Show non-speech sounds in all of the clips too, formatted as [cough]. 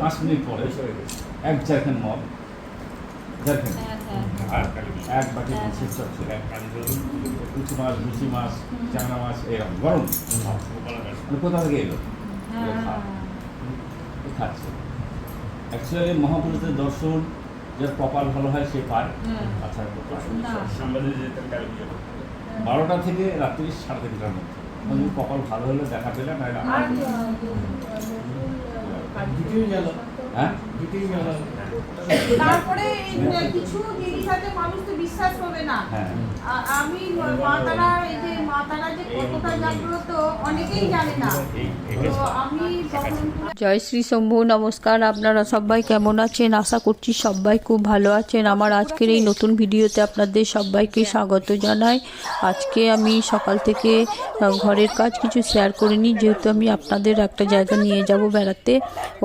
পাঁচ মিনিট পরে এক মদ এক বাটি। মাছের চচ্চড়ি কুচি মাছ মাছ চাংড়া মাছ এরকম গরম কোথা থেকে এলো এ খাচ্ছে অ্যাকচুয়ালি মহাপুরুষের দর্শন যার কপাল ভালো হয় সে পায়। আচ্ছা বারোটা থেকে রাত্রি সাড়ে তিনটার মধ্যে। মানে কপাল ভালো হলে দেখা পেলে না। আর দুটোই গেল। হ্যাঁ? দুটোই গেল। তারপরে কিছু জিনিস আছে মানুষ তো বিশ্বাস করবে না। হ্যাঁ। আমি মা তারা এই যে মা তারা যে কতটা জাগ্রত অনেকেই জানে না। তো আমি জয় শ্রী শম্ভু নমস্কার আপনারা সবাই কেমন আছেন? আশা করছি সবাই খুব ভালো আছেন। আমার আজকের এই নতুন ভিডিওতে আপনাদের সবাইকে স্বাগত জানাই। আজকে আমি সকাল থেকে ঘরের কাজ কিছু শেয়ার করিনি যেহেতু আমি আপনাদের একটা জায়গা নিয়ে যাব বেড়াতে।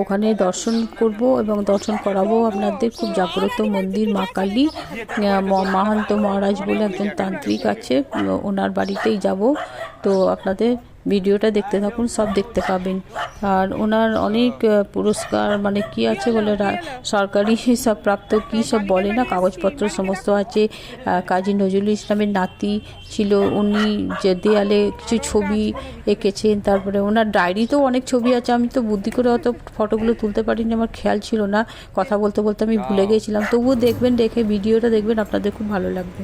ওখানে দর্শন করব এবং দর্শন করাবো আপনাদের খুব জাগ্রত মন্দির মা কালী মাহান্ত মহারাজ বলে একজন তান্ত্রিক আছে ওনার বাড়িতেই যাব। তো আপনাদের ভিডিওটা দেখতে থাকুন, সব দেখতে পাবেন। আর ওনার অনেক পুরস্কার মানে কি আছে বলে সরকারি [laughs] সব প্রাপ্ত, কি সব বলে না, কাগজপত্র সমস্ত আছে। কাজী নজরুল ইসলামের নাতি ছিল, উনি যে দেয়ালে কিছু ছবি এঁকেছেন, তারপরে ওনার ডায়েরিতেও অনেক ছবি আছে। আমি তো বুদ্ধি করে অত ফটোগুলো তুলতে পারিনি, আমার খেয়াল ছিল না। কথা বলতে বলতে আমি ভুলে গেছিলাম। তবুও দেখবেন, দেখে ভিডিওটা দেখবেন, আপনাদের খুব ভালো লাগবে।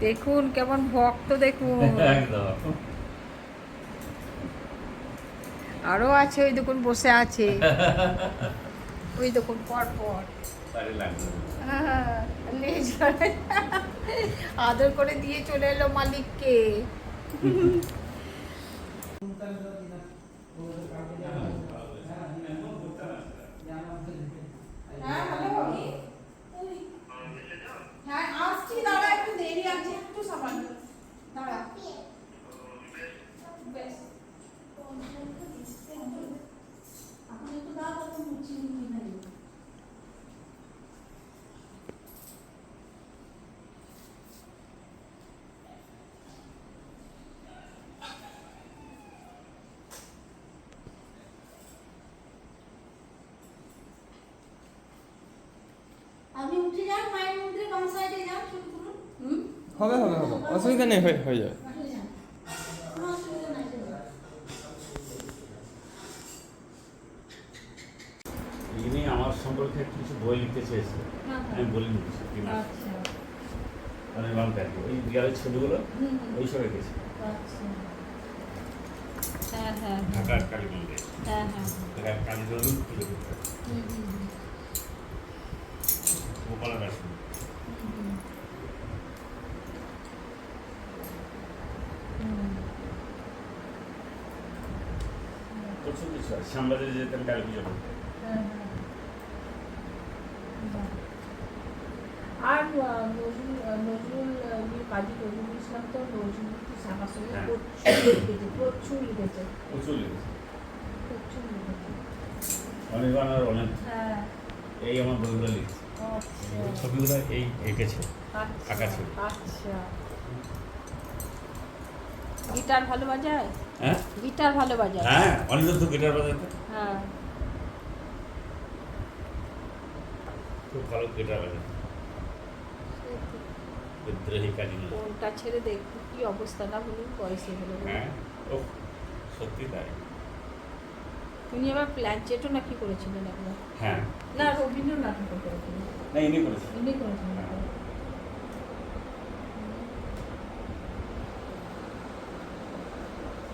দেখুন কেমন ভক্ত দেখুন। [laughs] আরও আছে ওই দেখুন বসে আছে। [laughs] ওই দেখুন পর পর হ্যাঁ, [laughs] আদর করে দিয়ে চলে এলো মালিককে। হ্যাঁ হ্যালো। হ্যাঁ আসছি দাঁড়া দেরি আছে একটু সামান্য দাঁড়া। নাই উঠে যান মায়ের মন্দিরে বাম সাইডে যান হবে হবে হবে। অসুবিধা নেই হয়ে হয়ে যাবে। ইনি আমার সম্পর্কে কিছু বই লিখতে চেয়েছে। হ্যাঁ, আমি বলিনি কিছু কি না? আচ্ছা। মানে লং টাইম ওই গ্যারেজ ছবিগুলো ওই সব রেখেছে আচ্ছা। হ্যাঁ হ্যাঁ ঢাকার কালী মন্দির হ্যাঁ হ্যাঁ। ঢাকার কালী হুম, হুম, হুম, গোপাল হুম, হুম। হুম, প্রচুর কিছু সাংবাদিক যেতেন কালী পুজো করতে হ্যাঁ, হ্যাঁ। আর নজরুল নজরুল কাজী নজরুল ইসলাম তো নজরুল সঙ্গে হ্যাঁ। প্রচুর লিখেছে প্রচুর লিখেছে। প্রচুর লিখেছে। প্রচুর লিখেছে। আর অনেক। হ্যাঁ। এই আমার বইগুলো লিখেছে। আচ্ছা। এই ছবিগুলো এই এঁকেছে আচ্ছা আঁকা ছিল। আচ্ছা। গিটার ভালো বাজায়? হ্যাঁ? গিটার ভালো বাজায়? হ্যাঁ অনিরুদ্ধ গিটার বাজাতে হ্যাঁ। খুব ভালো গিটার বাজাতে বিদ্রোহী নজরুল। কোনটা ছেড়ে দেখ কি অবস্থা না বলুন বয়সে হলো। হ্যাঁ ও সত্যি তাই। তিনি আবার প্ল্যানচেটও নাকি করেছিলেন একবার? হ্যাঁ। না রবীন্দ্রনাথ করেছিলেন। না ইনি করেছে ইনি করেছিলেন হ্যাঁ।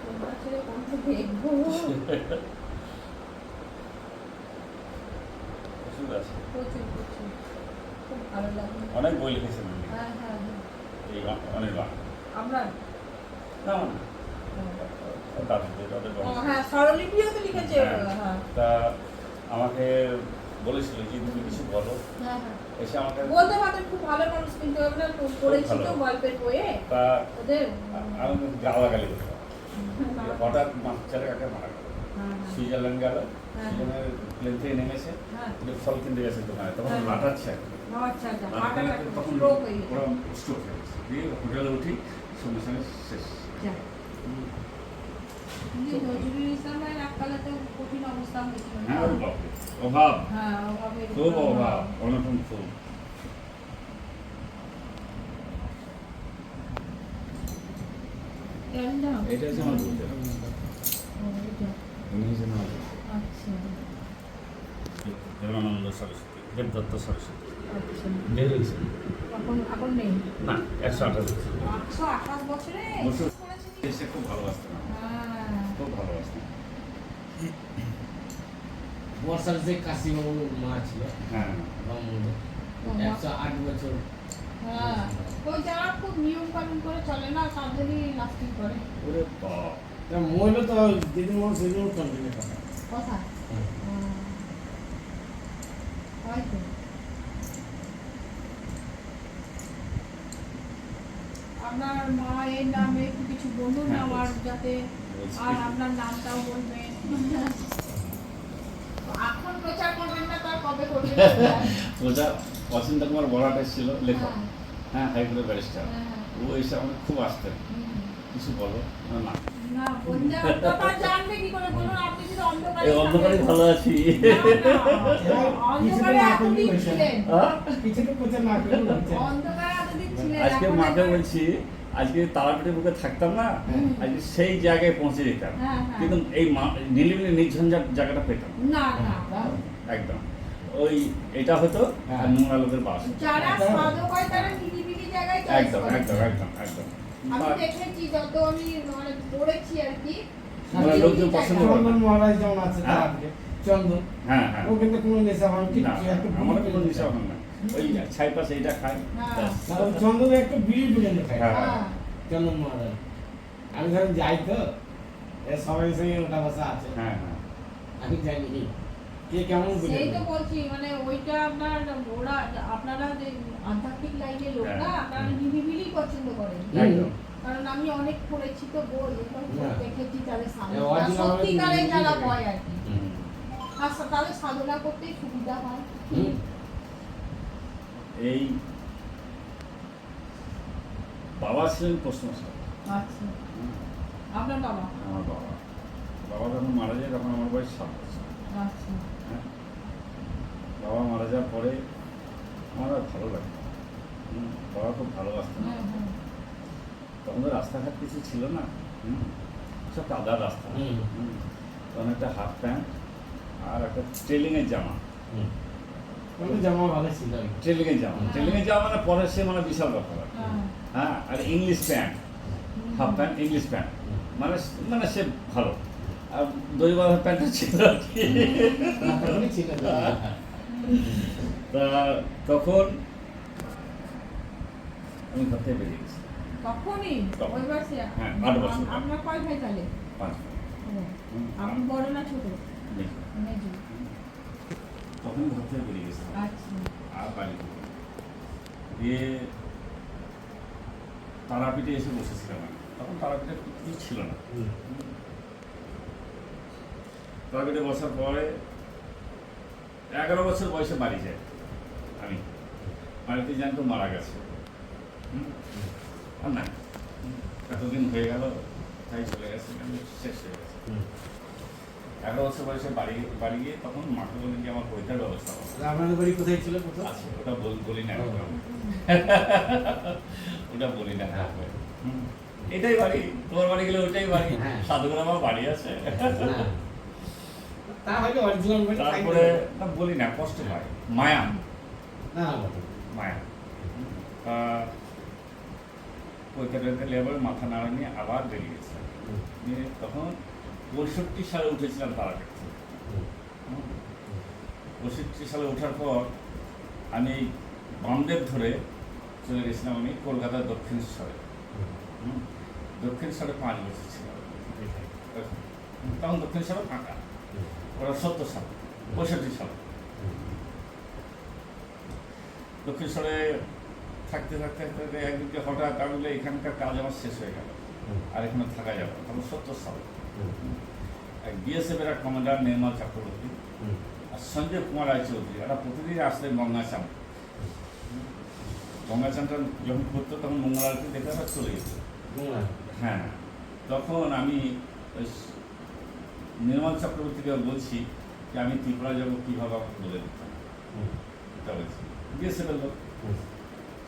কোনটা ছেড়ে কোনটা দেখব [laughs] অনেক বই লিখেছেন। হ্যাঁ হ্যাঁ আমরা? না তো আমাকে বলেছিল যে তুমি কিছু বলো। হ্যাঁ এসে আমাকে বলতে পারতেন খুব ভালো মানুষ কিন্তু আমরা পড়েছি তো। গল্পের বইয়ে। তা ওদের আমি গালাগালি করতাম হঠাৎ ছেলে কাকে মারা গেল। হ্যাঁ, হ্যাঁ। সুইজারল্যান্ড গেল হ্যাঁ। প্লেন থেকে নেমেছে হ্যাঁ। ফল কিনতে গেছে দোকানে তখন হ্যাঁ। লাটাচ্ছে আচ্ছা আচ্ছা তখন হয়ে ওরা স্ট্রোক হয়ে গেছে। দিয়ে হোটেলে উঠি সঙ্গে সঙ্গে শেষ? হ্যাঁ বাপরে, অভাব। হ্যাঁ খুব অভাব অনটন খুব এই নাও। এটা হচ্ছে আমার বুঝতে উনি হচ্ছেন আমার আচ্ছা দেবানন্দ সরস্বতী। দেবদত্ত সরস্বতী। বের না একশো আঠাশ বছর। একশো আঠাশ বছর। করেছে খুব ভালোবাসতেন হ্যাঁ খুব ভালোবাসতেন বর্ষার যে কাশিবাবুর মা ছিল হ্যাঁ। একশো আট বছর। হ্যাঁ। ওই যারা খুব নিয়ম কানুন করে চলে না তাদেরই লাস্টিং করে। ওরে বাপ। মহিলা তো যেদিন মনে সেদিন কন্টিনিউ করে কথা? হয়তো আপনার মায়ের নামে একটু কিছু বলুন হ্যাঁ, আমার যাতে আর আপনার নামটাও বলবেন। এখন প্রচার করবেন না তার কবে করবেন? [laughs] ওটা অচিন্ত কুমার বড়াটা ছিল লেখক। হ্যাঁ। হ্যাঁ হাইকোর্টের ব্যারিস্টার হ্যাঁ। ও এসে আমাকে খুব আসতেন কিছু বলো না, অন্ধকারে। ভালো আছি হ্যাঁ? আজকে মাকে বলছি আজকে তারাপীঠের বুকে থাকতাম না আজকে সেই জায়গায় পৌঁছে যেতাম হ্যাঁ, হ্যাঁ। কিন্তু এই নিলিমিলি নির্ঝঞ্ঝাট জায়গাটা পেতাম না না একদম ওই এটা হতো হ্যাঁ। আর নোংরা লোকের বাস। যারা সাধক হয় তারা নিরিবিলি জায়গায় একদম একদম একদম একদম। আমি দেখেছি যত আমি মানে পড়েছি আর কি। মানে লোকজন পছন্দ করে মহারাজ যেমন আছে হ্যাঁ। চন্দন। হ্যাঁ হ্যাঁ। ও কিন্তু কোনো নেশা না কিছু একটা আমার কোনো নেশা হয় না। ওই ছাই পাশে এটা খাই হ্যাঁ। ব্যাস। না, ওই চন্দন একটা বিড়ি বিড়ি খায়। হ্যাঁ। হ্যাঁ। চন্দন মহারাজ। আমি ধরেন যাই তো সবাই সঙ্গে ওটা বসা আছে। হ্যাঁ হ্যাঁ। আমি জানি কে কেমন বুঝে সেই তো বলছি মানে ওইটা আপনার ওরা আপনারা যে আধ্যাত্মিক লাইনের লোক হ্যাঁ। আপনারা নিরিবিলি পছন্দ করেন। কারণ আমি অনেক পড়েছি তো বই দেখেছি তাদের এ সত্যিকারে যারা থাকে। আর কি। আর তাদের সাধনা করতেই সুবিধা হয়। এই বাবা ছিলেন প্রশ্ন আচ্ছা। আপনার বাবা? আমার বাবা। বাবা যখন মারা যায় তখন আমার বয়স সাত বছর আচ্ছা। হ্যাঁ বাবা মারা যাওয়ার পরে আমার আর ভালো লাগে হুম, বাবা খুব ভালোবাসতেন। হ্যাঁ হ্যাঁ তখন তো রাস্তাঘাট কিছু ছিল না হুম, সব কাদার রাস্তা। তখন একটা হাফ প্যান্ট আর একটা ট্রেলিংয়ের জামা। জামা ভালো ছিল ট্রেলিংয়ের জামা। হ্যাঁ। ট্রেলিংয়ের জামা মানে পরে সে মানে বিশাল ব্যাপার হ্যাঁ। হ্যাঁ আর English pant. Half pant English pant. মানে মানে সে ভালো। আর দই বাঁধা প্যান্টটা ছিল আর কি। তা তখন আমি ঘর থেকে বেরিয়ে গেছি। তখনই? ওই বয়সে হ্যাঁ, আট বছর। আম- কয় ভাই তাহলে? পাঁচ আপনি বড় না ছোট? তখন ঘর থেকে বেরিয়ে গেছি। আচ্ছা। আর বাড়ি দিয়ে তারাপীঠে এসে বসেছিলাম আমি। তখন তারাপীঠে কিছু ছিল না। তারাপীঠে বসার পরে এগারো বছর বয়সে বাড়ি যায়। আমি। বাড়িতে জানতো মারা গেছে। আর না। এতদিন হয়ে গেল তাই চলে গেছে শেষ হয়ে গেছে। এগারো বছর বয়সে বাড়ি বাড়ি গিয়ে তখন মাকে বলেন যে আমার বইটার ব্যবস্থা আপনাদের বাড়ি কোথায় ছিল আছে [laughs] ওটা বলি না। ওটা বলি না। এটাই বাড়ি। তোমার বাড়ি গেলে ওটাই বাড়ি। হ্যাঁ। সাধুগুলো আমার বাড়ি আছে। না। অরিজিনাল বাড়ি তারপরে না বলি না কষ্ট হয়। মায়া। না। মায়া। কলকাতাতে লেবার মাথা নাড়া নিয়ে আবার বেরিয়ে গেছে তখন পঁয়ষট্টি সালে উঠেছিলাম তারাপীঠ থেকে। পঁয়ষট্টি সালে ওঠার পর আমি বামদেব ধরে চলে গেছিলাম আমি কলকাতার দক্ষিণেশ্বরে। হুম। দক্ষিণেশ্বরে পাঁচ বছর ছিলাম। তখন দক্ষিণেশ্বরে ফাঁকা। ওরা সত্তর সাল পঁয়ষট্টি সাল দক্ষিণেশ্বরে থাকতে থাকতে থাকতে একদিকে হঠাৎ আমি এখানকার কাজ আমার শেষ হয়ে গেল আর এখানে থাকা যাবে তখন সত্তর সাল এক বিএসএফ এর কমান্ডার নির্মল চক্রবর্তী আর সঞ্জয় কুমার রায়চৌধুরী এরা প্রতিদিন আসতেন গঙ্গা চান গঙ্গা চানটা যখন করতো তখন মঙ্গল আরতি দেখে আবার চলে যেত। হ্যাঁ তখন আমি নির্মল চক্রবর্তীকে বলছি যে আমি ত্রিপুরা যাব কীভাবে আমাকে বলে দিতাম এটা বলছি। গিয়েছে বলল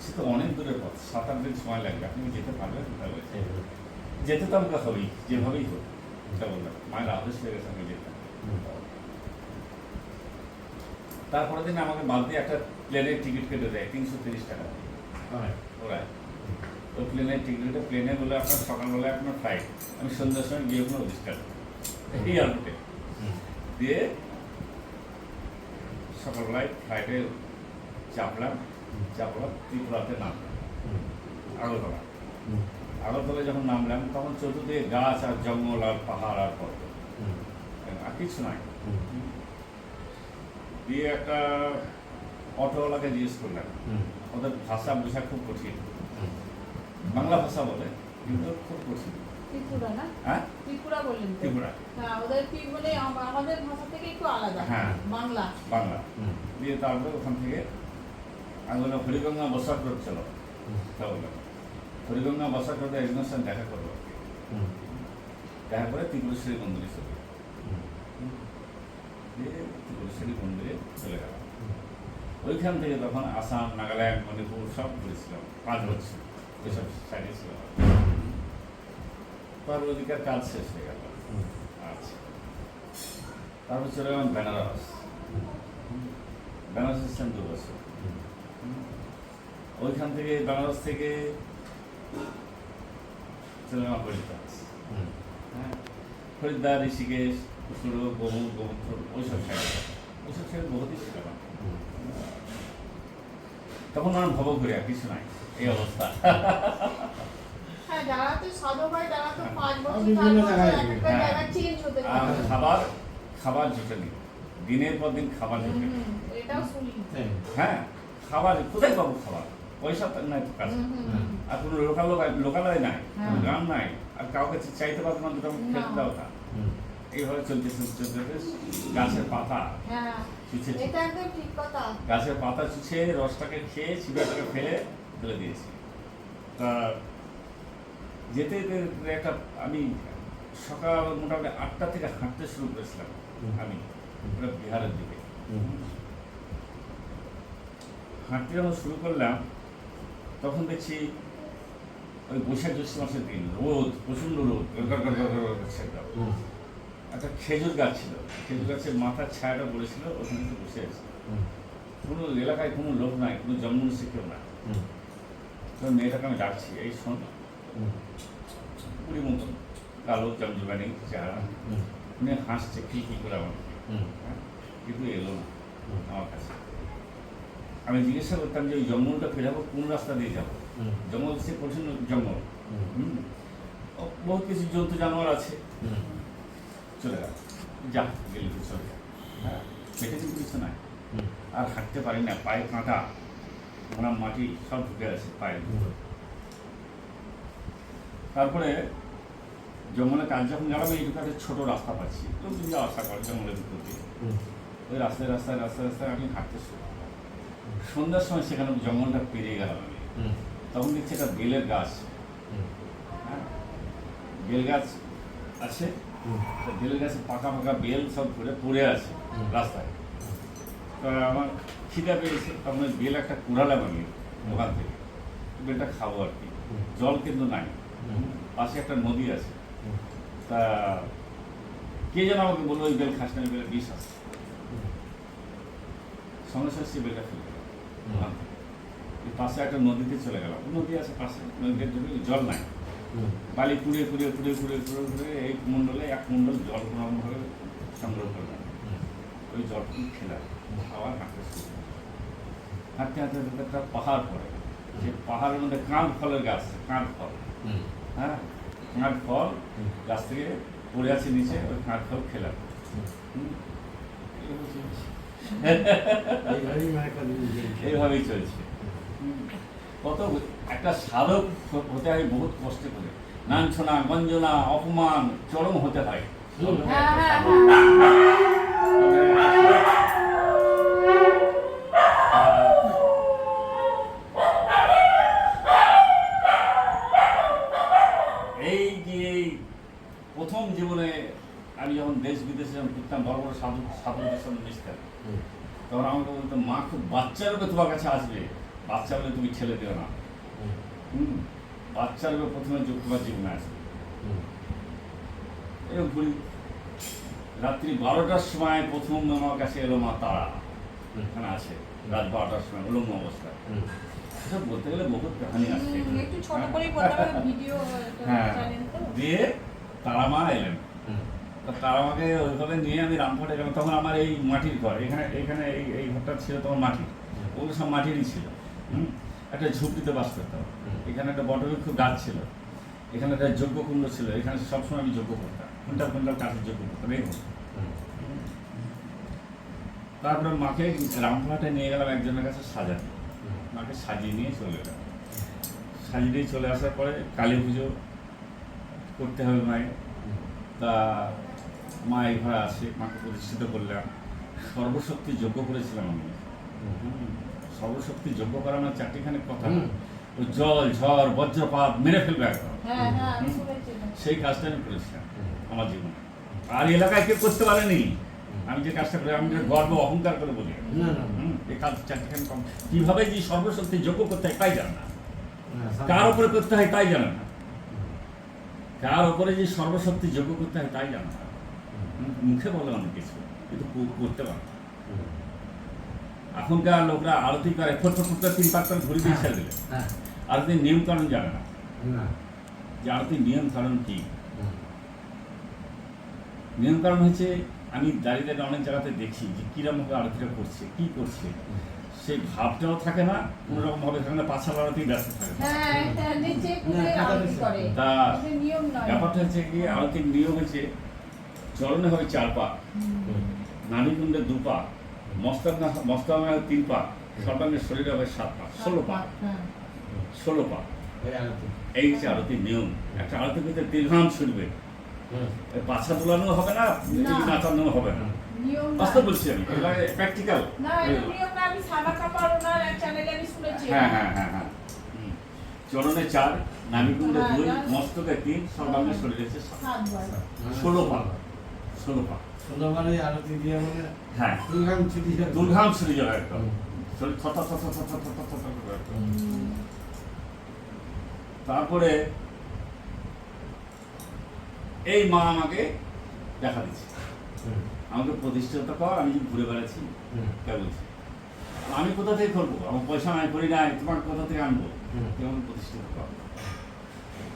সে তো অনেক দূরের পথ সাত আট দিন সময় লাগবে আপনি যেতে পারবেন? এটা বলছে। যেতে তো আমাকে হবেই যেভাবেই হোক। এটা বললাম। মায়ের আদেশ হয়ে গেছে আমি যেতাম তারপরের দিন আমাকে বাদ দিয়ে একটা প্লেনের টিকিট কেটে দেয় তিনশো তিরিশ টাকা। ওরা ওই প্লেনের টিকিটটা প্লেনে বলে আপনার সকালবেলায় আপনার ফ্লাইট আমি সন্ধ্যার সময় গিয়ে ওখানে রেজিস্টার এই এয়ারপোর্টে দিয়ে সকালবেলায় ফ্লাইটে চাপলাম। চাপলাম ত্রিপুরাতে নামলাম। আগরতলা। আগরতলায় যখন নামলাম তখন চতুর্দিকে গাছ আর জঙ্গল আর পাহাড় আর পর্বত। আর কিছু নাই। দিয়ে একটা অটোওয়ালাকে জিজ্ঞেস করলাম। ওদের ভাষা বোঝা খুব কঠিন। বাংলা ভাষা বলে কিন্তু খুব কঠিন। হ্যাঁ? ত্রিপুরা বললেন ত্রিপুরা। হ্যাঁ ওদের কি মানে আমাদের ভাষা থেকে একটু আলাদা হ্যাঁ। বাংলা। বাংলা। দিয়ে তারপরে ওখান থেকে আমি বললাম হরিগঙ্গা বসার রোড চলো। তা বললাম। হরিগঙ্গা বসার রোডে সঙ্গে দেখা করব দেখা করে ত্রিপুরেশ্বরী মন্দিরে চলে ত্রিপুরেশ্বরী মন্দিরে চলে গেলাম। ওইখান থেকে তখন আসাম নাগাল্যান্ড মণিপুর সব ঘুরেছিলাম। পাঁচ বছর। এসব সাইডে ছিল তারপর ওদিকের কাজ শেষ হয়ে গেল। আচ্ছা। তারপর চলে গেলাম বেনারস। বেনারস ছিলাম দু বছর ওইখান থেকে বেনারস থেকে চলে গেলাম হরিদ্বার। হ্যাঁ। হরিদ্বার, ঋষিকেশ সুরো গমু গোমূত্র ওইসব সাইড। ওইসব সাইড বহুতই ছিল তখন আমার ভব ঘুরে আর কিছু নাই। এই অবস্থা। যারা তো হয় তারা তো পাঁচ বছর বিভিন্ন জায়গায় এক একটা হ্যাঁ। জায়গায় চেঞ্জ হতে আর পারে খাবার খাবার জুটে নি দিনের পর দিন খাবার জুটে এটাও শুনি। হ্যাঁ খাবার কোথায় পাবো খাবার? পয়সা তো নাই তো কাছে। আর কোনো লোকাল লোকালয় নাই। কোনো হ্যাঁ। গ্রাম নাই। আর কাউকে চাইতে পারব না দুটো খেতে দাও না এইভাবে চলতে চলতে গাছের পাতা চুছে গাছের পাতা চুছে রসটাকে খেয়ে ছিটাটাকে ফেলে ফেলে দিয়েছি। তা যেতে যেতে একটা আমি সকাল মোটামুটি আটটা থেকে হাঁটতে শুরু করেছিলাম আমি বিহারের দিকে। হাঁটতে যখন শুরু করলাম তখন দেখছি ওই বৈশাখ জ্যৈষ্ঠ মাসের দিন রোদ প্রচণ্ড রোদ একদম। একটা খেজুর গাছ ছিল খেজুর গাছের মাথার ছায়াটা পড়েছিল ওখানে একটু বসে আছে। কোনো এলাকায় কোনো লোক নাই কোনো জন্মনুষ্ঠী কেউ না তো মেয়েটাকে আমি ডাকছি এই শোন কুড়ি মতন কালো জমজমানি চেহারা উনি হাসছে কি কি করে আমার হ্যাঁ? কিন্তু এলো না আমার কাছে। আমি জিজ্ঞাসা করতাম যে ওই জঙ্গলটা ফেরাবো কোন রাস্তা দিয়ে যাব? জঙ্গল সে কঠিন জঙ্গল। বহুত কিছু জন্তু জানোয়ার আছে। চলে গেল। যা গেলে তো চলে যা। হ্যাঁ কিন্তু কিছু নাই। আর হাঁটতে পারি না পায়ে কাঁটা মোড়া মাটি সব ঢুকে আছে পায়ের ভিতর। তারপরে জঙ্গলে কাজ যখন গেলাম এইটুকু একটা ছোটো রাস্তা পাচ্ছি। লোকজন যাওয়া আসা করে জঙ্গলের ভিতর দিয়ে। ওই রাস্তায় রাস্তায় রাস্তায় রাস্তায় আমি হাঁটতে শুরু করলাম। সন্ধ্যার সময় সেখানে জঙ্গলটা পেরিয়ে গেলাম আমি। তখন দেখছি একটা বেলের গাছ। হ্যাঁ? বেল গাছ আছে। তো বেলের গাছে পাকা পাকা বেল সব ঘুরে পড়ে আছে রাস্তায়। তো আমার খিদা পেয়েছে। তখন বেল একটা কুড়ালাম আমি দোকান থেকে। বেলটা খাব আর কি। জল কিন্তু নাই। পাশে একটা নদী আছে। তা কে যেন আমাকে বলল ওই বেল খাস না ওই বেলের বিষ আছে। সঙ্গে সঙ্গে সে বেলটা ফেলে পাশে একটা নদীতে চলে গেলাম। নদী আছে পাশে নদীতে জল নাই। বালি কুড়িয়ে কুড়িয়ে কুড়িয়ে কুড়িয়ে কুড়িয়ে কুড়িয়ে এই মণ্ডলে এক মণ্ডল জল কোনোরকমভাবে সংগ্রহ করলাম। ওই জলটি খেলাম খাওয়ার হাঁটতে শুরু হাঁটতে হাঁটতে হাঁটতে একটা পাহাড় পড়ে। সেই পাহাড়ের মধ্যে কাঁধ ফলের গাছ কাঁধ ফল। হ্যাঁ? কাঁধ ফল গাছ থেকে পড়ে আছে নিচে ওই কাঁধ ফল খেলাম। চলছে। এইভাবেই চলছে। কত একটা সাধক হতে হয় বহুত কষ্ট করে। লাঞ্ছনা গঞ্জনা অপমান চরম হতে হয় হ্যাঁ হ্যাঁ হ্যাঁ যখন করতাম বড় বড় সাধু সাধুদের সঙ্গে মিশতাম হুম। তখন আমাকে বলতো মা খুব বাচ্চা রূপে তোমার কাছে আসবে। বাচ্চা বলে তুমি ছেলে দিও না। হুম। হুম? বাচ্চা রূপে প্রথমে যোগ তোমার জীবনে আসবে। এরকম করি রাত্রি বারোটার সময় প্রথম আমার কাছে এলো মা তারা। এখানে আছে। রাত বারোটার সময় উলঙ্গ অবস্থায়। হুম। এসব বলতে গেলে বহুত কাহানি আছে হুম, একটু ছোট করেই বলতে হবে ভিডিও হ্যাঁ। দিয়ে তারা মা এলেন। তারা আমাকে ওইভাবে নিয়ে আমি রামপুরে গেলাম তখন আমার এই মাটির ঘর এখানে এখানে এই এই ঘরটা ছিল তখন মাটির। ওগুলো সব মাটিরই ছিল হুম? একটা ঝুপড়িতে বাস করতাম। এখানে একটা বটবৃক্ষ গাছ ছিল। এখানে একটা যজ্ঞ কুণ্ড ছিল। এখানে সবসময় আমি যজ্ঞ করতাম। কুইন্টাল কুইন্টাল কাঠের যজ্ঞ করতাম এই তারপরে মাকে রামপুরহাটে নিয়ে গেলাম একজনের কাছে সাজাতে। মাকে সাজিয়ে নিয়ে চলে গেলাম। সাজিয়ে দিয়ে চলে আসার পরে কালী পুজো করতে হবে মায়ের। তা মা এই ঘরে আসে মাকে প্রতিষ্ঠিত করলাম। সর্বশক্তি যোগ্য করেছিলাম আমি। সর্বশক্তি যোগ্য করা আমার চারটিখানে কথা। জল ঝড় বজ্রপাত মেরে ফেলবে একদম হ্যাঁ হ্যাঁ। সেই কাজটা আমি করেছিলাম আমার জীবনে। আর এলাকায় কেউ করতে পারেনি। আমি যে কাজটা করি আমি গর্ব অহংকার করে বলি। এই কাজ চারটিখানে কম। কীভাবে যে সর্বশক্তি যোগ্য করতে হয় তাই জানে না। কার উপরে করতে হয় তাই জানে না। কার উপরে যে সর্বশক্তি যোগ্য করতে হয় তাই জানে মুখে বলে অনেক কিছু কিন্তু করতে পারে এখনকার লোকরা আরতি করে ফট তিন পাঁচ করে ঘুরে দিয়ে ছেড়ে দিলে। হ্যাঁ। আরতির নিয়ম কারণ জানে না। যে আরতির নিয়ম কারণ কি? নিয়ম কারণ হচ্ছে আমি দাঁড়িয়ে দাঁড়িয়ে অনেক জায়গাতে দেখি যে কিরমভাবে আরতিটা করছে কি করছে। সেই ভাবটাও থাকে না কোনো রকম ভাবে থাকে না পাছাল আরতি ব্যস্ত থাকে। হ্যাঁ হ্যাঁ আরতি তা ব্যাপারটা হচ্ছে কি আরতির নিয়ম হচ্ছে চরণে হবে চার পা। নানিকুণ্ডে দু পা। মস্তাব মস্তামে হবে তিন পা। সর্বাঙ্গের শরীরে হবে সাত পা। ষোলো পা। ষোলো পা। এই হচ্ছে আরতির নিয়ম। একটা আরতির ভিতরে দীর্ঘাম শুনবে। পাছা তোলানো হবে না নাচানো হবে না। আসতে বলছি আমি প্র্যাকটিক্যাল হ্যাঁ হ্যাঁ হ্যাঁ হ্যাঁ। চরণে চার নামিকুণ্ডে দুই মস্তকে তিন সর্বাঙ্গে শরীরে ষোলো পাল হ্যাঁ। যাবে। তারপরে এই মা আমাকে দেখা দিচ্ছে। আমাকে প্রতিষ্ঠিত কর আমি ঘুরে বেড়াচ্ছি কেউ বলছি। আমি কোথা থেকে করব? আমার পয়সা নাই করি নাই তোমার কোথা থেকে আনব? কেমন প্রতিষ্ঠিত কর।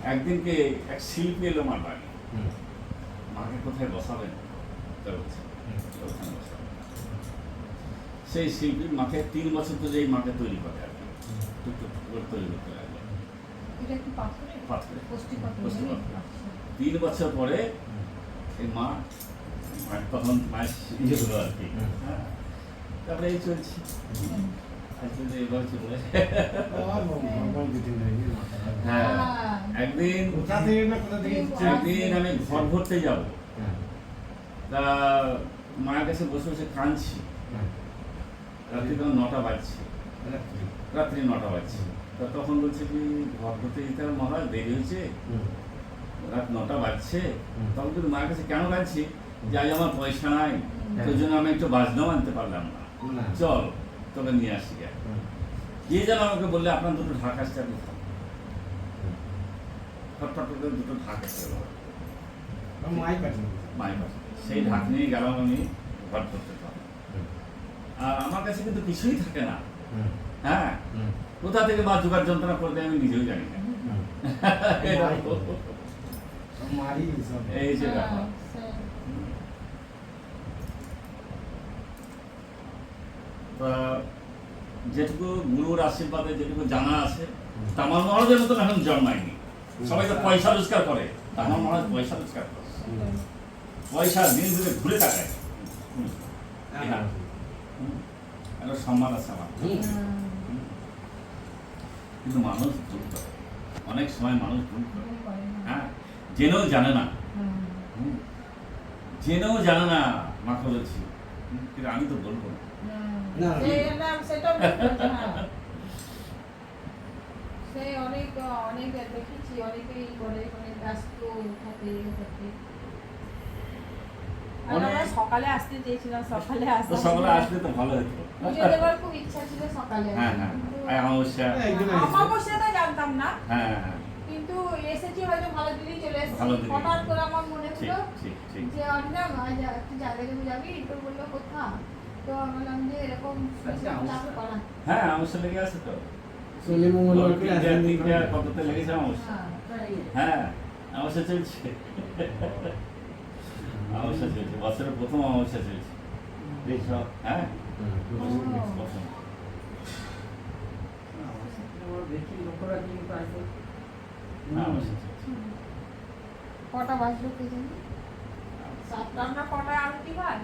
একদিনকে এক শিল্পী এলো আমার বাড়ি। আমাকে কোথায় বসাবেন? সেই শিল্পীর মাথায় তিন বছর তো যেই মাঠে তৈরি করে আর কি। তৈরি করতে লাগবে তিন বছর পরে এই মা তখন মায়ের ইয়ে হলো আর কি। হ্যাঁ। তারপরে এই চলছে। একদিন। একদিন আমি ঘর ভরতে যাব। তা মায়ের কাছে বসে বসে কাঁদছি। রাত্রি তখন নটা বাজছে রাত্রি। নটা বাজছে তা তখন বলছে কি ঘর ভরতে যেতে হবে মহারাজ দেরি হয়েছে রাত নটা বাজছে। তখন কিন্তু মায়ের কাছে কেন কাঁদছি যে আজ আমার পয়সা নাই। তোর জন্য আমি একটু বাজনাও আনতে পারলাম না। চল তোকে নিয়ে আসি। কে যেন আমাকে বললে আপনার দুটো ঢাক আসছে আপনি ফটফট করে দুটো ঢাক আসছে মাই পাঠিয়ে সেই ঢাক নিয়ে গেলাম আমি ঘর করতে পারলাম আর আমার কাছে কিন্তু কিছুই থাকে না। হ্যাঁ? কোথা থেকে মা জোগাড় যন্ত্রণা করতে আমি নিজেও জানি না। [laughs] এই যে ব্যাপার সে- তা যেটুকু গুরুর আশীর্বাদে যেটুকু জানা আছে তামার মহারাজের মতন এখন জন্মায়নি। সবাই তো পয়সা রোজগার করে। তামার মহারাজ পয়সা রোজগার করে। পয়সা দিন ধরে ঘুরে তাকায়। হ্যাঁ। একটা সম্মান আছে আমার। কিন্তু মানুষ ভুল করে। অনেক সময় মানুষ ভুল করে। না। হ্যাঁ। জেনেও জানে না। জেনেও জানে না মাকে বলছি কিন্তু আমি তো বলব না। না, [laughs] সে- না, সেটাও ঠিক বলছে। সে অনেক অনেক দেখেছি অনেকেই করে ব্যস্ত থাকে থাকে। অনেক- আমরা সকালে আসতে চেয়েছিলাম সকালে আসতে সকালে আসলে তো ভালো হতো। পুজো দেওয়ার খুব ইচ্ছা ছিল সকালে। হ্যাঁ হ্যাঁ কিন্তু অমাবস্যা। অমাবস্যাটা জানতাম না। হ্যাঁ কিন্তু এসেছি হয়তো ভালো দিনই চলে এসেছি। হঠাৎ করে আমার মনে হলো যে অরিনা একটু জায়গা যাবি তো বলল কোথা করা হ্যাঁ অমাবস্যা লেগে আছে তো। শনি মঙ্গলবার করে আসেন তিনটে কততে লেগেছে অমাবস্যা হ্যাঁ অমাবস্যা চলছে। অমাবস্যা চলছে বছরের প্রথম অমাবস্যা চলছে। এই হ্যাঁ। না, চলছে। কটা বাজলো কে জানি? সাতটা আমরা কটায় আরতি হয়?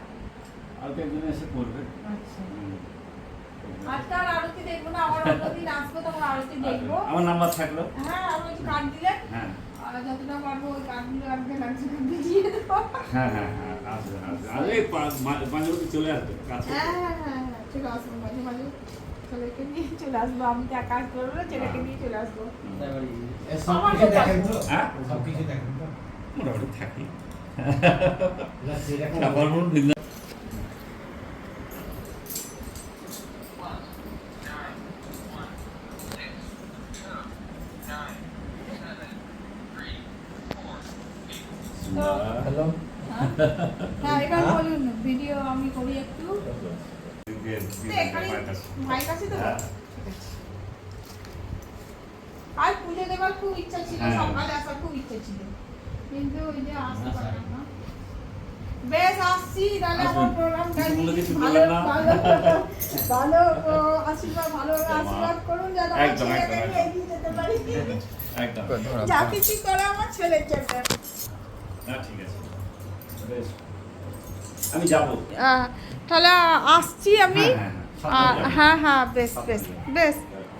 আর তো এসে করবে। আচ্ছা। আর আরতি দেখব না আমার অন্যদিন আসব তখন আরতি দেখব। আমার নাম্বার থাকল। হ্যাঁ আমি কার্ড দিলে। হ্যাঁ। যতটা পারব ওই কার্ডগুলো আজকে লাগছে দিয়ে দেবো। হ্যাঁ হ্যাঁ হ্যাঁ আসবে আসবে। আরে মাঝে মধ্যে চলে আসবে কাজ করতে। হ্যাঁ হ্যাঁ হ্যাঁ হ্যাঁ চলে আসব মাঝে মাঝে। ছেলেকে নিয়ে চলে আসব আমি তো একা আসতে না ছেলেকে নিয়ে চলে আসব। দেখেন তো? হ্যাঁ? সব কিছু দেখেন তো? মোটামুটি থাকি না, সেরকম তারপর বৃন্দা হ্যালো হ্যাঁ এবার হ্যাঁ? বলুন ভিডিও আমি করি একটু তো এখানে ভাই কাছে তো হ্যাঁ। আর পুজো দেওয়ার খুব ইচ্ছা ছিল হ্যাঁ। সকালে আসার খুব ইচ্ছা ছিল। কিন্তু ওই যে আসতে পারলাম না। বেশ আসছি। তাহলে আমার প্রোগ্রামটা কিছু বলে কিছু ভালো ভালো [laughs] ভালো আশীর্বাদ ভালো আশীর্বাদ করুন যেন একদম, ছেলেকে একদম, নিয়ে একদম। এগিয়ে যেতে পারি। [laughs] একদম। যা কিছু করে আমার ছেলের জন্য। না ঠিক আছে। বেশ। আমি যাব। আহ, তাহলে আসছি আমি। হ্যাঁ, হ্যাঁ, হ্যাঁ। হ্যাঁ বেশ বেশ বেশ।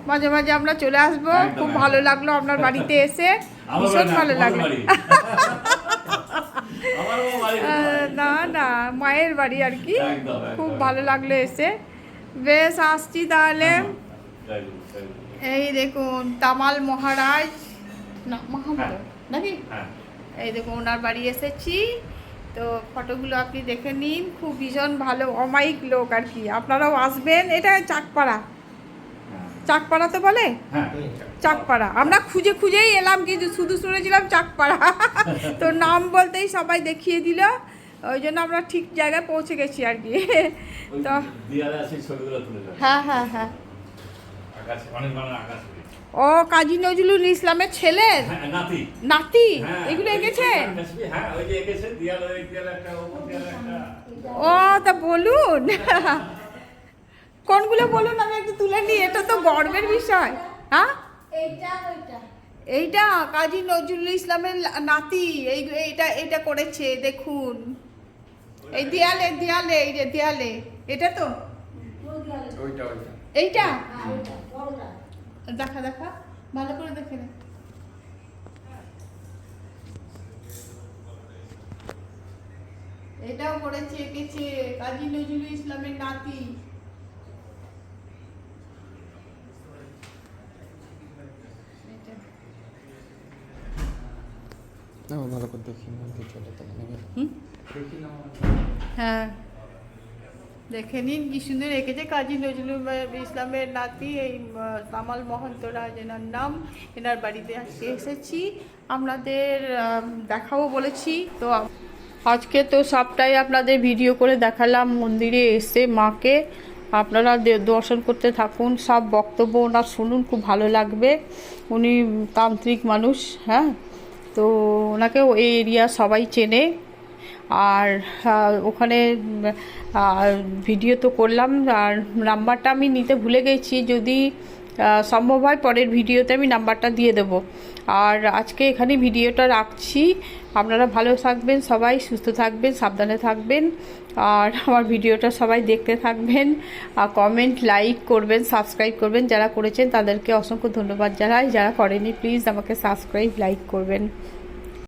মাঝে মাঝে আমরা চলে আসব। খুব ভালো লাগল আপনার বাড়িতে এসে। [laughs] ভীষণ ভালো লাগল। [laughs] না না মায়ের বাড়ি আর কি। খুব ভালো লাগল এসে। বেশ আসছি তাহলে। জয় গুরু। এই দেখুন তামাল মহারাজ। না মহারাজ হ্যাঁ। নাকি? হ্যাঁ। এই দেখুন ওনার বাড়ি এসেছি। তো ফটোগুলো আপনি দেখে নিন। খুব ভীষণ ভালো অমায়িক লোক আর কি। আপনারাও আসবেন। এটা চাকপাড়া। হ্যাঁ। চাকপাড়া তো বলে? হ্যাঁ। চাকপাড়া। আমরা খুঁজে খুঁজেই এলাম কিন্তু শুধু শুনেছিলাম চাকপাড়া। তো নাম বলতেই সবাই দেখিয়ে দিল। ওই জন্য আমরা ঠিক জায়গায় পৌঁছে গেছি আর কি। তো হ্যাঁ হ্যাঁ হ্যাঁ। আকাশে অনেক মানে আকাশে ও কাজী নজরুল ইসলামের ছেলের? হ্যাঁ নাতি। নাতি? হ্যাঁ, এগুলো এঁকেছেন হ্যাঁ এঁকেছে দেয়ালে ওই দেয়ালে একটা ওপর দেয়ালে একটা ও তা বলুন। কোনগুলো বলুন আমি একটু তুলে নিই এটা তো গর্বের বিষয়। হ্যাঁ? এইটা এইটা কাজী নজরুল ইসলামের নাতি এই এইটা এটা করেছে দেখুন। এই দেয়ালে দেয়ালে এই যে দেয়ালে এটা তো? এইটা? হ্যাঁ দেখা দেখা ভালো করে দেখে নে। এটাও করেছে এঁকেছে কাজী নজরুল ইসলামের নাতি এটা। ভালো করে দেখি না চলে তো হ্যাঁ। দেখে নিন কি সুন্দর রেখেছে কাজী নজরুল ইসলামের নাতি এই কামাল মহন্ত রাজ এনার নাম। এনার বাড়িতে আজকে এসেছি। আপনাদের দেখাবো বলেছি। তো আজকে তো সবটাই আপনাদের ভিডিও করে দেখালাম মন্দিরে এসে মাকে। আপনারা দে- দর্শন করতে থাকুন সব বক্তব্য ওনার শুনুন খুব ভালো লাগবে। উনি তান্ত্রিক মানুষ হ্যাঁ? তো ওনাকে এই এরিয়া সবাই চেনে। আর ওখানে ভিডিও তো করলাম। আর নাম্বারটা আমি নিতে ভুলে গেছি। যদি সম্ভব হয় পরের ভিডিওতে আমি নাম্বারটা দিয়ে দেব। আর আজকে এখানে ভিডিওটা রাখছি। আপনারা ভালো থাকবেন, সবাই সুস্থ থাকবেন, সাবধানে থাকবেন। আর আমার ভিডিওটা সবাই দেখতে থাকবেন, আর কমেন্ট লাইক করবেন সাবস্ক্রাইব করবেন। যারা করেছেন তাদেরকে অসংখ্য ধন্যবাদ জানাই। যারা করেনি প্লিজ আমাকে সাবস্ক্রাইব লাইক করবেন।